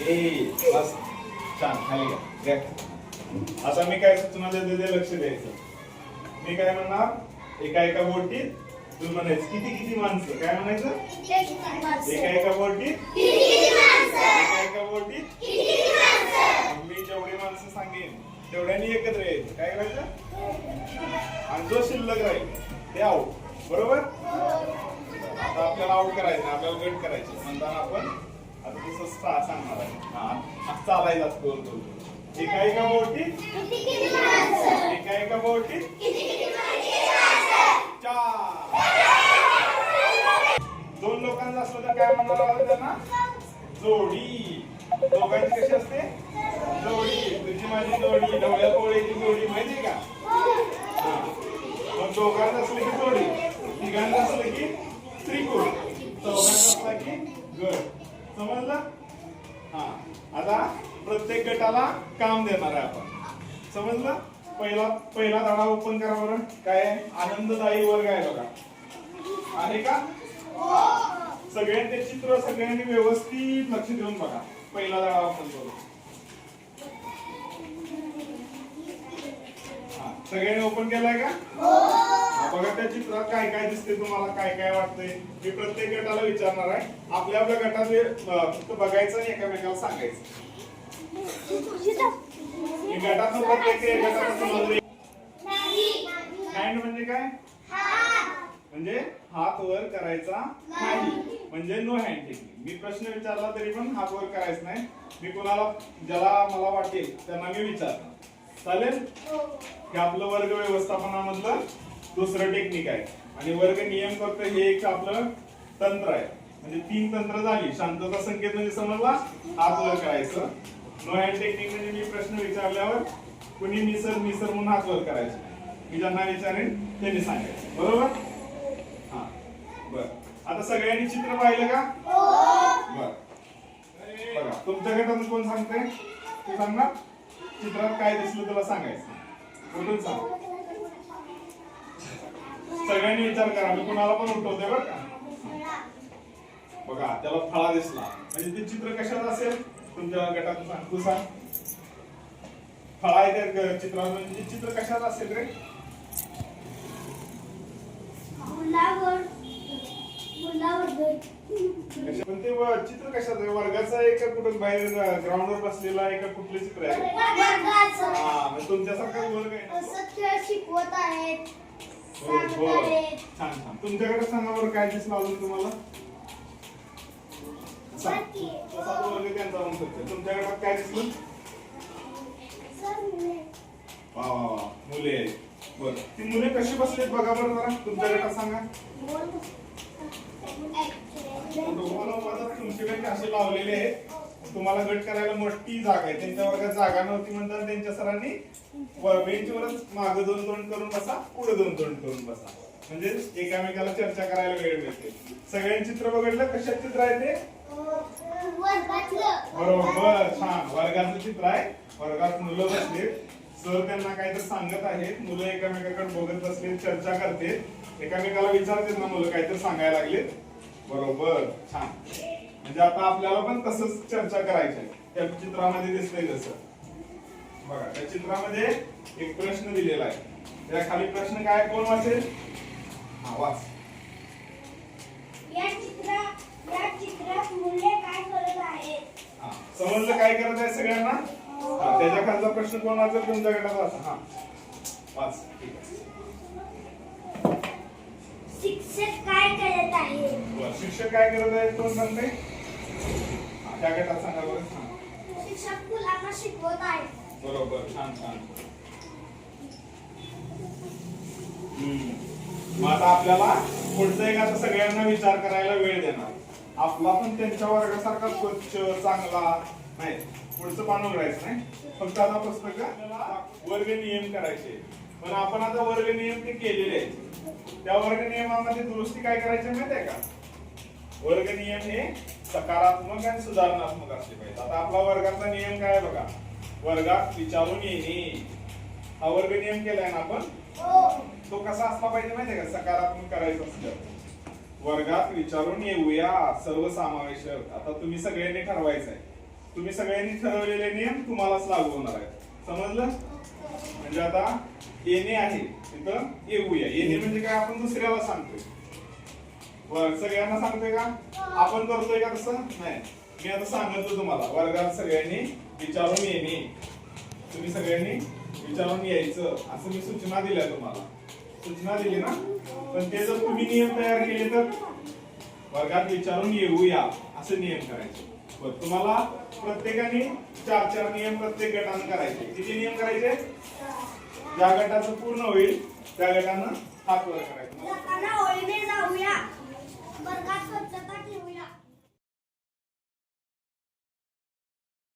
ए छान खाली घ्या. आता मी काय तुम्हाला लक्ष द्यायचं. मी काय म्हणणार? एका एका बोटीत तू म्हणायचं किती किती माणसं? काय म्हणायचं? एका एका बोटीत एका एका बोटीत मी जेवढी माणसं सांगेन तेवढ्यानी एकत्र यायचं काय करायचं आणि जो शिल्लक राहील ते आऊट बरोबर? आता आपल्याला आऊट करायचं आपल्याला गट करायचं. म्हणताना आपण सांगणार आहे. गोल गोल एका एका बोटीत एका एका बोटीत चार. दोन लोकांचा असलं तर काय म्हणणार आहोत त्यांना? जोडी. दोघांची कशी असते? जोडी. तुझी माझी जोडी. ढवळ्या पोळ्याची जोडी माहिती का? मग दोघांचं असलं की जोडी. तिघांचं असलं की त्रिकोण. चौघांना असला की गड. समजलं? हा. आता प्रत्येक गटाला काम देणार आहे आपण. समजलं? पहिला पहिला धडा ओपन करा बरं काय? आनंददायी वर्ग आहे बघा. आहे का? सगळ्यांचे चित्र सगळ्यांनी व्यवस्थित लक्ष देऊन बघा. पहिला धडा ओपन करू. सगळ्यांनी ओपन केलाय का? हो. बघा त्या चित्रात काय काय दिसते तुम्हाला काय काय वाटतंय मी प्रत्येक गटाला विचारणार आहे. आपल्या आपल्या गटात हे, अं, फक्त बघायचं आणि एकमेकाला सांगायचं. मी प्रत्येक हँड म्हणजे काय? म्हणजे हात वर करायचा नाही. म्हणजे नो हँड टेक्निक मी प्रश्न विचारला तरी पण हात वर करायचा नाही. मी कोणाला ज्याला मला वाटेल त्यांना मी विचारणार. चालेल? हे आपलं वर्ग व्यवस्थापनामधलं दुसरं टेक्निक आहे. आणि वर्ग नियम फक्त हे एक आपलं तंत्र आहे. म्हणजे तीन तंत्र झाली. शांतता संकेत म्हणजे समजला? हात वर करायचं. नो हँड टेक्निक म्हणजे मी प्रश्न विचारल्यावर कुणी निसर निसर म्हणून हात वर करायचं. मी ज्यांना विचारेन त्यांनी सांगायचं. बरोबर? हा. बर. आता सगळ्यांनी चित्र पाहिलं का? बर. बघा तुमच्या गटातून कोण सांगते तू सांगणार? चित्रात काय दिसलं तुला सांगायचं? कुठून सांग? सगळ्यांनी विचार करा मी कुणाला पण उठवते बरं का. बघा त्याला फळा दिसला. म्हणजे ते चित्र कशात असेल? तुमच्या गटातून सांग तू सांग. फळा आहे त्या चित्रात म्हणजे चित्र कशात असेल रे? पण ते चित्र कशात आहे? वर्गाचं आहे का कुठं बाहेर ग्राउंडवर बसलेला आहे का कुठले चित्र आहे? हा म्हणजे तुमच्यासारखाच वर्ग आहे? शिकवत आहेत. हो, हो. छान छान तुमच्याकडे सांगा बरं काय दिसलं अजून तुम्हाला सांग. बाकी. तसाच वर्ग त्यांचा म्हणू शकतो तुमच्या गटात काय दिसलं वा वा वा मुले. बरं ती मुले कशी बसलीत बघा बरं जरा तुमच्या गटात सांगा मदत तुमच्याकडे असे लावलेले आहेत तुम्हाला गट करायला मोठी जागा आहे. त्यांच्या वर्गात जागा नव्हती म्हणताना त्यांच्या सरांनी बेंचवरच माग दोन तोंड करून बसा पुढे दोन तोंड करून बसा. म्हणजे एकामेकाला चर्चा करायला वेळ मिळते. सगळ्यांनी चित्र बघितलं? कशात चित्र आहे ते? बरोबर छान. वर्गाचं चित्र आहे. वर्गात मुलं बसले. सर त्यांना काहीतरी सांगत आहेत. मुलं एकामेकाकडे बघत बसले चर्चा करते. एकामेकाला विचारते ना मुलं काहीतरी सांगायला लागले बरोबर छान. म्हणजे आता आपल्याला पण तसंच चर्चा करायची आहे. त्या चित्रामध्ये दिसतंय तसं. बघा त्या चित्रामध्ये एक प्रश्न दिलेला आहे. त्या खाली प्रश्न काय कोण वाचेल? हा वाच. या चित्रा या चित्रात मुले काय करत आहेत? हा. समजलं काय करत आहे सगळ्यांना? हा, त्याच्या खालचा प्रश्न कोण वाचेल? तुमच्या गटात वाचा. हा. वाच. ठीक आहे. शिक्षक काय करत आहेत? बरं. शिक्षक काय करत आहेत? कोण सांगते त्या गटात सांगा बरं. शिक्षक मुलांना शिकवत आहेत. बरोबर छान छान. हम्म. मग आता आपल्याला पुढचं एक आता सगळ्यांना विचार करायला वेळ देणार. आपला पण त्यांच्या वर्गासारखा स्वच्छ चांगला नाही पुढचं पान उघडायचं नाही. फक्त आता पुस्तक वर्ग नियम करायचे. पण आपण आता वर्ग नियम ते केलेले आहेत. त्या वर्ग नियमामध्ये दुरुस्ती काय करायची माहिती आहे का? वर्ग नियम हे सकारात्मक आणि सुधारणात्मक असले पाहिजे आता आपला वर्गाचा नियम काय आहे बघा? वर्गात विचारून येणे हा वर्ग नियम केलाय ना आपण? तो कसा असला पाहिजे माहितीये का? सकारात्मक करायचा असलं. वर्गात विचारून येऊया सर्वसमावेशक. आता तुम्ही सगळ्यांनी ठरवायचं आहे तुम्ही सगळ्यांनी ठरवलेले नियम तुम्हालाच लागू होणार आहेत. समजलं? म्हणजे आता येणे आहे. तिथं येऊया. येणे म्हणजे काय? आपण दुसऱ्याला सांगतोय. बर सगळ्यांना सांगतोय का? आपण करतोय का तसं? नाही. मी आता सांगतो तुम्हाला. वर्गात सगळ्यांनी विचारून येणे तुम्ही सगळ्यांनी विचारून यायचं. असं मी सूचना दिल्या तुम्हाला. सूचना दिली ना? पण ते जर तुम्ही नियम तयार केले तर? वर्गात विचारून येऊया. असे नियम करायचे. बर तुम्हाला प्रत्येकाने चार चार नियम प्रत्येक गटानं करायचे. किती नियम करायचे? ज्या गटाचं पूर्ण होईल त्या गटानं हात वर करायचं. वर्गात स्वच्छता ठेवूया.